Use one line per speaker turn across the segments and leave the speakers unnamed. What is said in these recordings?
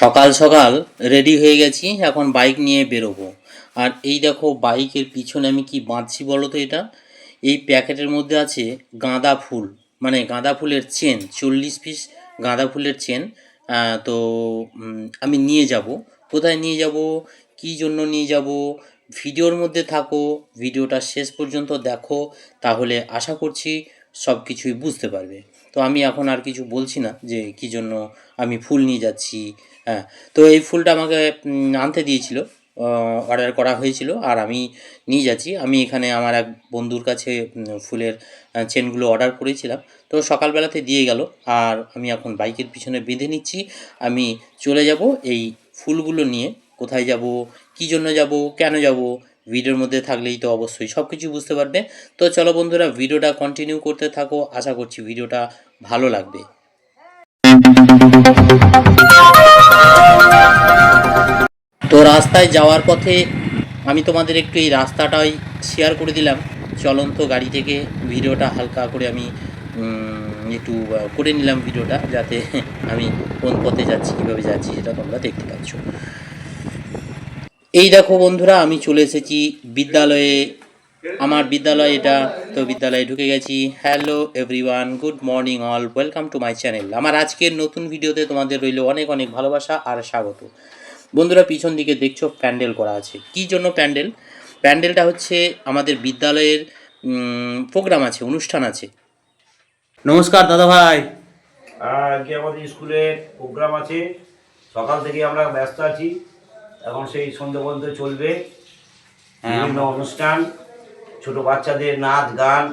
সকাল সকাল রেডি হয়ে গেছি, এখন বাইক নিয়ে বেরোবো। আর এই দেখো বাইকের পিছনে আমি কি বাঁধছি বলো তো এটা? এই প্যাকেটের মধ্যে আছে গাঁদা ফুল মানে গাঁদা ফুলের চেন চল্লিশ পিস গাঁদা ফুলের চেন তো আমি নিয়ে যাব। কোথায় নিয়ে যাব? কী জন্য নিয়ে যাব? ভিডিওর মধ্যে থাকো, ভিডিওটা শেষ পর্যন্ত দেখো। তাহলে আশা করছি সব কিছুই বুঝতে পারবে। তো আমি এখন আর কিছু বলছি না যে কী জন্য আমি ফুল নিয়ে যাচ্ছি হ্যাঁ। তো এই ফুলটা আমাকে আনতে দিয়েছিল অর্ডার করা হয়েছিল আর আমি নিয়ে যাচ্ছি। আমি এখানে আমার এক বন্ধুর কাছে ফুলের চেনগুলো অর্ডার করেছিলাম। তো সকালবেলাতে দিয়ে গেল আর আমি এখন বাইকের পিছনে বেঁধে নিচ্ছি। আমি চলে যাব এই ফুলগুলো নিয়ে। কোথায় যাব, কী জন্য যাব, কেন যাব ভিডিওর মধ্যে থাকলেই তো অবশ্যই সব কিছু বুঝতে পারবে। তো চলো বন্ধুরা, ভিডিওটা কন্টিনিউ করতে থাকো। আশা করছি ভিডিওটা ভালো লাগবে। তো রাস্তায় যাওয়ার পথে আমি তোমাদের একটু এই রাস্তাটাই শেয়ার করে দিলাম। চলন্ত গাড়ি থেকে ভিডিওটা হালকা করে আমি একটু করে নিলাম ভিডিওটা, যাতে আমি কোন পথে যাচ্ছি, কীভাবে যাচ্ছি সেটা তোমরা দেখতে পাচ্ছ। এই দেখো বন্ধুরা আমি চলে এসেছি বিদ্যালয়ে। আমার বিদ্যালয় এটা তো বিদ্যালয়ে ঢুকে গেছি। Hello everyone good morning all welcome to my channel আমার আজকের নতুন ভিডিওতে তোমাদের রইল অনেক অনেক ভালোবাসা আর স্বাগত। বন্ধুরা পিছন দিকে দেখছ প্যান্ডেল করা আছে। কি জন্য প্যান্ডেল? প্যান্ডেলটা হচ্ছে আমাদের বিদ্যালয়ের প্রোগ্রাম আছে অনুষ্ঠান আছে। নমস্কার দাদা ভাই।
আর আজকে আমাদের স্কুলে প্রোগ্রাম আছে। সকাল থেকে আমরা ব্যস্ত আছি। এখন সেই সন্ধ্যে পর্যন্ত চলবে।
হ্যাঁ,
বিভিন্ন অনুষ্ঠান ছোট বাচ্চাদের নাচ গান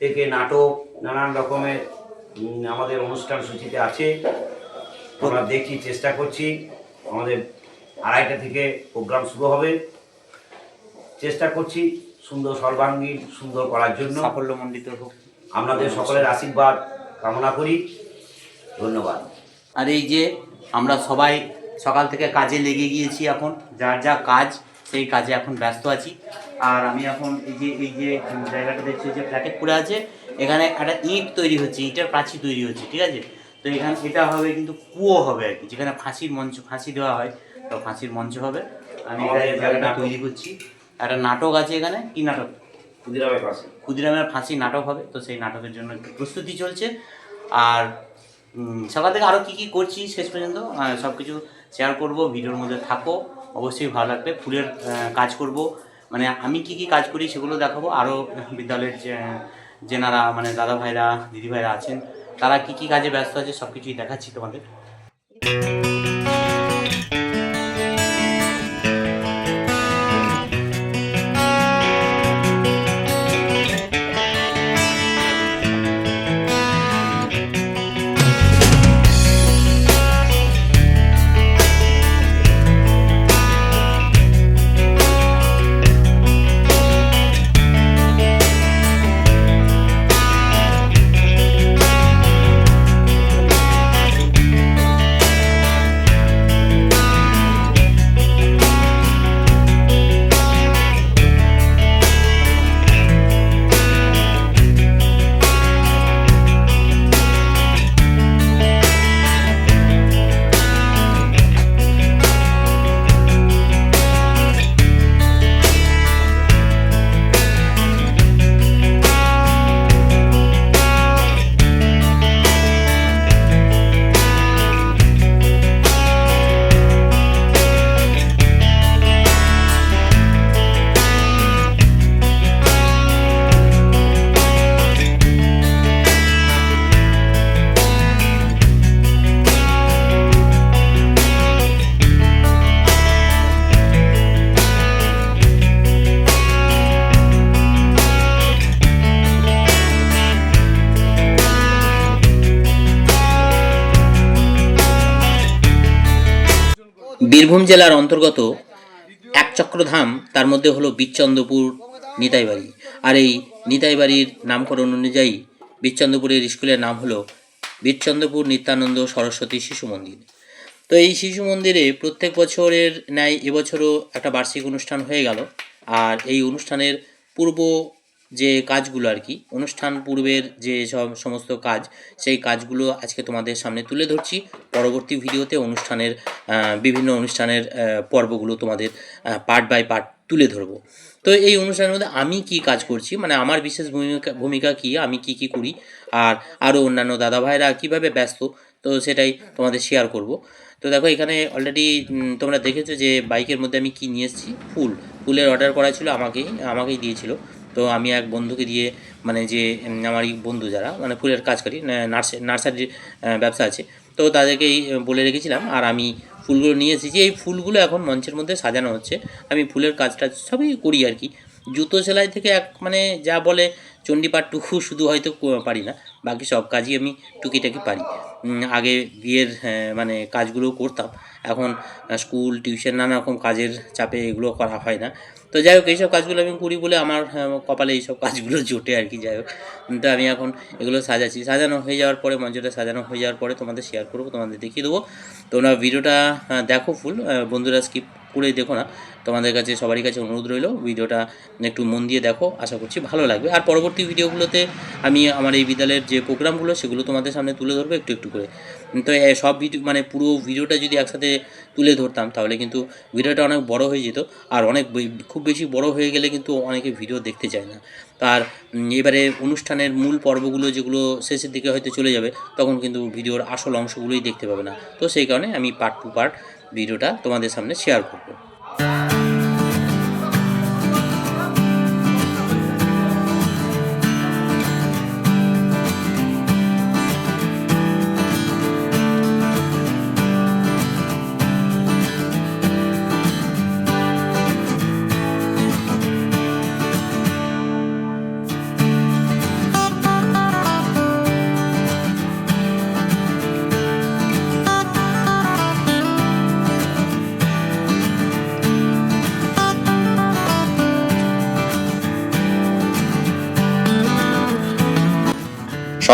থেকে নাটক নানান রকমের আমাদের অনুষ্ঠান সূচিতে আছে। আমরা দেখি চেষ্টা করছি। আমাদের আড়াইটা থেকে প্রোগ্রাম শুরু হবে। চেষ্টা করছি সুন্দর সর্বাঙ্গীন সুন্দর করার জন্য।
সাফল্যমণ্ডিত হোক।
আপনাদের সকলের আশীর্বাদ কামনা করি। ধন্যবাদ।
আর এই যে আমরা সবাই সকাল থেকে কাজে লেগে গিয়েছি এখন যার যা কাজ সেই কাজে এখন ব্যস্ত আছি। আর আমি এখন এই যে এই যে জায়গাটা দেখছি যে প্যাকেট পড়ে আছে এখানে একটা ইট তৈরি হচ্ছে ইটের প্রাচীর তৈরি হচ্ছে ঠিক আছে? তো এখানে এটা হবে কিন্তু কুয়ো হবে আর কি যেখানে ফাঁসির মঞ্চ ফাঁসি দেওয়া হয় তো ফাঁসির মঞ্চ হবে। আমি জায়গাটা তৈরি করছি। একটা নাটক আছে এখানে কি নাটক?
ক্ষুদিরামের পাশে
ক্ষুদিরামের ফাঁসি নাটক হবে তো সেই নাটকের জন্য একটু প্রস্তুতি চলছে। আর সকাল থেকে আরও কী কী করছি শেষ পর্যন্ত সব কিছু শেয়ার করব, ভিডিওর মধ্যে থাকো, অবশ্যই ভালো লাগবে, ফুলের কাজ করব। মানে আমি কি কি কাজ করি সেগুলো দেখাবো। আরও বিদ্যালয়ের যে, যেনারা মানে দাদা ভাইরা দিদি ভাইরা আছেন, তারা কি কি কাজে ব্যস্ত আছে সব কিছুই দেখাচ্ছি তোমাদের। বীরভূম জেলার অন্তর্গত এক চক্রধাম, তার মধ্যে হলো বীরচন্দ্রপুর নিতাইবাড়ি। আর এই নিতাইবাড়ির নামকরণ অনুযায়ী বীরচন্দ্রপুরের স্কুলের নাম হলো বীরচন্দ্রপুর নিত্যানন্দ সরস্বতী শিশু মন্দির। তো এই শিশু মন্দিরে প্রত্যেক বছরের ন্যায় এবছরও একটা বার্ষিক অনুষ্ঠান হয়ে গেল। আর এই অনুষ্ঠানের পূর্ব যে কাজগুলো আর কি, অনুষ্ঠান পূর্বের যে সব সমস্ত কাজ, সেই কাজগুলো আজকে তোমাদের সামনে তুলে ধরছি। পরবর্তী ভিডিওতে অনুষ্ঠানের বিভিন্ন অনুষ্ঠানের পর্বগুলো তোমাদের পার্ট বাই পার্ট তুলে ধরবো। তো এই অনুষ্ঠানের মধ্যে আমি কি কাজ করছি? মানে আমার বিশেষ ভূমিকা ভূমিকা কী? আমি কি কি করি? আর আরও অন্যান্য দাদা ভাইরা কীভাবে ব্যস্ত? তো সেটাই তোমাদের শেয়ার করব। তো দেখো, এখানে অলরেডি তোমরা দেখেছ যে বাইকের মধ্যে আমি কি নিয়ে এসেছি? ফুল। ফুলের অর্ডার করা ছিল আমাকেই আমাকেই দিয়েছিল। তো আমি এক বন্ধুকে দিয়ে মানে যে আমারই বন্ধু যারা মানে ফুলের কাজকারী নার্সারি নার্সারির ব্যবসা আছে। তো তাদেরকেই আহ, বলে রেখেছিলাম আর আমি ফুলগুলো নিয়ে এসেছি। এই ফুলগুলো এখন মঞ্চের মধ্যে সাজানো হচ্ছে। আমি ফুলের কাজটা সবই করি আর কি। জুতো সেলাই থেকে এক মানে যা বলে চণ্ডীপাঠটুকু শুধু হয়তো পারি না। বাকি সব কাজই আমি টুকিটাকি পারি। আগে বিয়ের হ্যাঁ, মানে কাজগুলো করতাম। এখন স্কুল টিউশন নানা রকম কাজের চাপে এগুলো করা হয় না। তো যাই হোক এইসব কাজগুলো আমি করি বলে আমার হ্যাঁ, কপালে এইসব কাজগুলো জোটে আর কি যাই হোক। তো আমি এখন এগুলো সাজাচ্ছি। সাজানো হয়ে যাওয়ার পরে মঞ্চটা সাজানো হয়ে যাওয়ার পরে তোমাদের শেয়ার করব তোমাদের দেখিয়ে দেবো। তোমরা ভিডিওটা দেখো ফুল বন্ধুরা স্কিপ করে দেখো না। তোমাদের কাছে সবারই কাছে অনুরোধ রইল ভিডিওটা একটু মন দিয়ে দেখো আশা করছি ভালো লাগবে। আর পরবর্তী ভিডিওগুলোতে আমি আমার এই বিদ্যালয়ের যে প্রোগ্রামগুলো সেগুলো তোমাদের সামনে তুলে ধরবো একটু একটু করে। তো সব ভিডিও মানে পুরো ভিডিওটা যদি একসাথে তুলে ধরতাম, তাহলে কিন্তু ভিডিওটা অনেক বড় হয়ে যেত। আর অনেক খুব বেশি বড় হয়ে গেলে কিন্তু অনেকে ভিডিও দেখতে চায় না। তার এবারে অনুষ্ঠানের মূল পর্বগুলো যেগুলো শেষের দিকে হয়তো চলে যাবে, তখন কিন্তু ভিডিওর আসল অংশগুলোই দেখতে পাবে না। তো সেই কারণে আমি পার্ট টু পার্ট ভিডিওটা তোমাদের সামনে শেয়ার করব।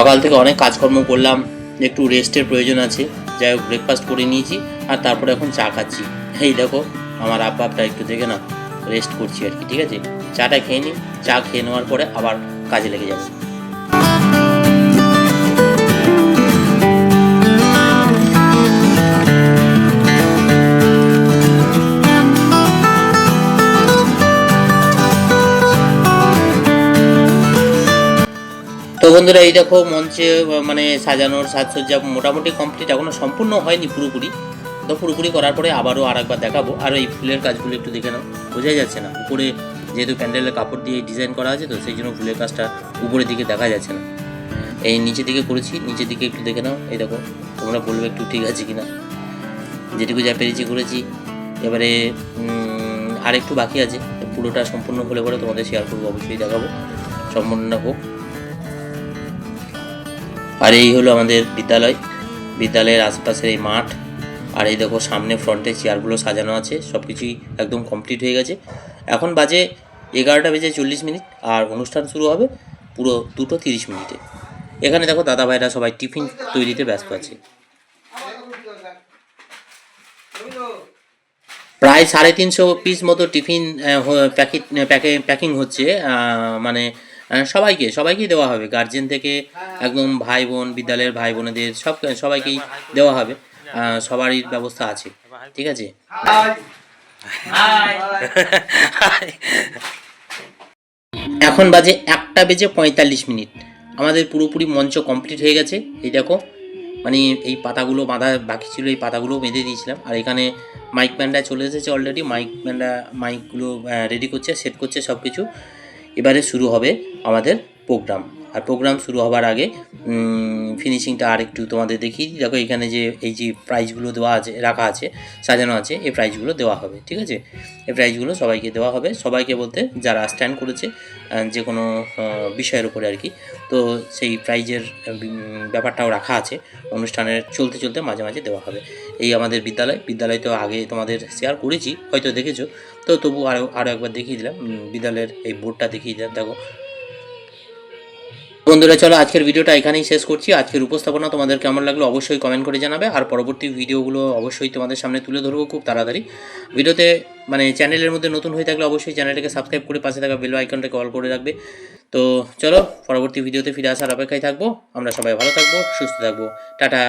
সকাল থেকে অনেক কাজকর্ম করলাম, একটু রেস্টের প্রয়োজন আছে, যাই হোক ব্রেকফাস্ট করে নিয়েছি, আর তারপরে এখন চা খাচ্ছি। এই দেখো, আমার আব্বাবটা একটু দেখে না রেস্ট করছি আর কি, ঠিক আছে? চাটা খেয়ে নিই, চা খেয়ে নেওয়ার পরে আবার কাজে লেগে যাব। বন্ধুরা, এই দেখো মঞ্চে মানে সাজানোর সাজসজ্জা মোটামুটি কমপ্লিট এখনও সম্পূর্ণ হয়নি পুরোপুরি। তো পুরোপুরি করার পরে আবারও আর একবার দেখাবো। আর এই ফুলের কাজগুলো একটু দেখে নাও। বোঝাই যাচ্ছে না, উপরে যেহেতু প্যান্ডেলের কাপড় দিয়ে ডিজাইন করা আছে, তো সেই জন্য ফুলের কাজটা উপরের দিকে দেখা যাচ্ছে না। এই নিচের দিকে করেছি, নিচের দিকে একটু দেখে নাও। এই দেখো, তোমরা বলবে একটু ঠিক আছে কি না যেটুকু যা পেরেছি করেছি। এবারে আর একটু বাকি আছে। পুরোটা সম্পূর্ণ হলে পরে তোমাদের শেয়ার করব, অবশ্যই দেখাবো। সম্পূর্ণ হোক। আর এই হলো আমাদের বিদ্যালয়। বিদ্যালয়ের আশেপাশের এই মাঠ। আর এই দেখো সামনে ফ্রন্টে চেয়ারগুলো সাজানো আছে। সব কিছুই একদম কমপ্লিট হয়ে গেছে। এখন বাজে এগারোটা বেজে চল্লিশ মিনিট আর অনুষ্ঠান শুরু হবে পুরো দুটো তিরিশ মিনিটে। এখানে দেখো দাদা ভাইরা সবাই টিফিন তৈরিতে ব্যস্ত আছে। প্রায় সাড়ে তিনশো পিস মতো টিফিন প্যাকেট, প্যাকে হচ্ছে। মানে সবাইকে সবাইকেই দেওয়া হবে। গার্জেন থেকে একদম ভাই বোন বিদ্যালয়ের ভাই বোনেদের সব সবাইকেই দেওয়া হবে। সবারই ব্যবস্থা আছে। ঠিক আছে? এখন বাজে একটা বেজে পঁয়তাল্লিশ মিনিট। আমাদের পুরোপুরি মঞ্চ কমপ্লিট হয়ে গেছে। এই দেখো মানে এই পাতাগুলো বাঁধা বাকি ছিল এই পাতাগুলো বেঁধে দিয়েছিলাম। আর এখানে মাইক ব্যান্ডা চলে এসেছে অলরেডি মাইক ব্যান্ডা মাইকগুলো রেডি করছে সেট করছে সব কিছু এবারে শুরু হবে আমাদের প্রোগ্রাম আর প্রোগ্রাম শুরু হবার আগে ফিনিশিংটা আর একটু তোমাদের দেখিয়ে দেখো এখানে যে, এই যে প্রাইজগুলো দেওয়া আছে, রাখা আছে, সাজানো আছে, এই প্রাইজগুলো দেওয়া হবে, ঠিক আছে? এই প্রাইজগুলো সবাইকে দেওয়া হবে। সবাইকে বলতে যারা স্ট্যান্ড করেছে যে কোনো বিষয়ের উপরে আর কি, তো সেই প্রাইজের ব্যাপারটাও রাখা আছে। অনুষ্ঠানের চলতে চলতে মাঝে মাঝে দেওয়া হবে। এই আমাদের বিদ্যালয় বিদ্যালয় তো আগে তোমাদের শেয়ার করেছি, হয়তো দেখেছ। তো তবু আরও আরও একবার দেখিয়ে দিলাম বিদ্যালয়ের এই বোর্ডটা দেখিয়ে দিলাম। দেখো বন্ধুরা, চলো আজকের ভিডিওটা এখানেই শেষ করছি। আজকের উপস্থাপনা তোমাদের কেমন লাগল অবশ্যই কমেন্ট করে জানাবে। আর পরবর্তী ভিডিওগুলো অবশ্যই তোমাদের সামনে তুলে ধরবো খুব তাড়াতাড়ি। ভিডিওতে মানে চ্যানেলের মধ্যে নতুন হয়ে থাকলে অবশ্যই চ্যানেলটাকে সাবস্ক্রাইব করে পাশে থাকা বেল আইকনটাকে অল করে রাখবে। তো চলো, পরবর্তী ভিডিওতে ফিরে আসার অপেক্ষায় থাকব। আমরা সবাই ভালো থাকব, সুস্থ থাকব। টাটা!